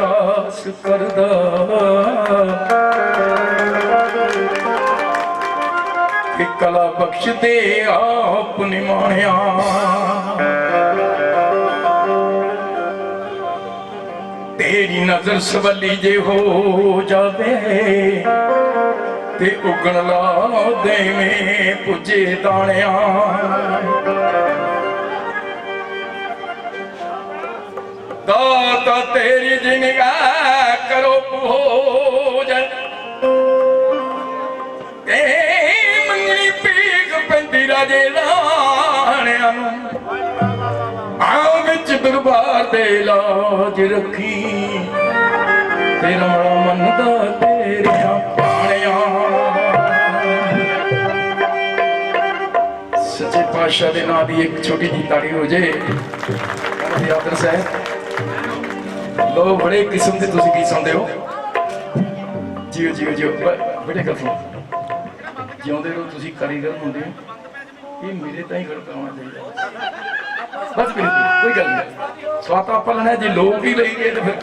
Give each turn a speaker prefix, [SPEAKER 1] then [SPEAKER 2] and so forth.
[SPEAKER 1] ਆਸ ਕਰਦਾ ਕਿ ਕਲਾ ਬਖਸ਼ ਦੇ ਆਪ ਨਿਮਾਣਿਆ। ਤੇਰੀ ਨਜ਼ਰ ਸਵੱਲੀ ਜੇ ਹੋ ਜਾਵੇ ਤੇ ਉਗਣ ਲਾ ਦੇਵੇਂ ਪੁੱਜੇ ਦਾਣਿਆ ਦਾਤਾ ਤੇਰੀ ਜਿਨਗਾ ਕਰੋ ਭੋਜਨ ਤੇ ਮੰਗਣੀ ਪੀਕ ਪੈਂਦੀ ਰਾਜੇ ਰਾਣਿਆਂ ਨੂੰ। ਆਹ ਵਿੱਚ ਦਰਬਾਰ ਦੇ ਲਾਜ ਰੱਖੀ। ਤੇਰਾ ਮੜਾ ਮੰਨਦਾ ਤੇਰੀਆਂ ਬਾਣੀਆਂ ਸੱਚੇ ਪਾਤਸ਼ਾਹ ਦੇ ਨਾਂ ਦੀ ਇੱਕ ਛੋਟੀ ਜਿਹੀ ਤਾੜੀ ਹੋ ਜੇ। ਜੀ ਆਦਰ ਸਾਹਿਬ ਲੋ ਬੜੇ ਕਿਸਮ ਦੇ ਤੁਸੀਂ ਕੀ ਸੁਣਦੇ ਹੋ। ਜੀਓ ਜੀਓ ਜੀਓ। ਬੜੇ ਕਸਮ ਜਿਉਂਦੇ ਰਹੋ, ਤੁਸੀਂ ਕਾਰੀਗਰ ਹੁੰਦੇ ਹੋ। ਇਹ ਮੇਰੇ ਤਾਂ ਹੀ ਖੜਕਾਉਣਾ ਚਾਹੀਦਾ। ਬਸ ਕੋਈ ਗੱਲ ਨਹੀਂ। ਸਵਾਤਾ ਆਪਾਂ ਜੇ ਲੋਕ ਹੀ ਲਈ ਗਏ ਫਿਰ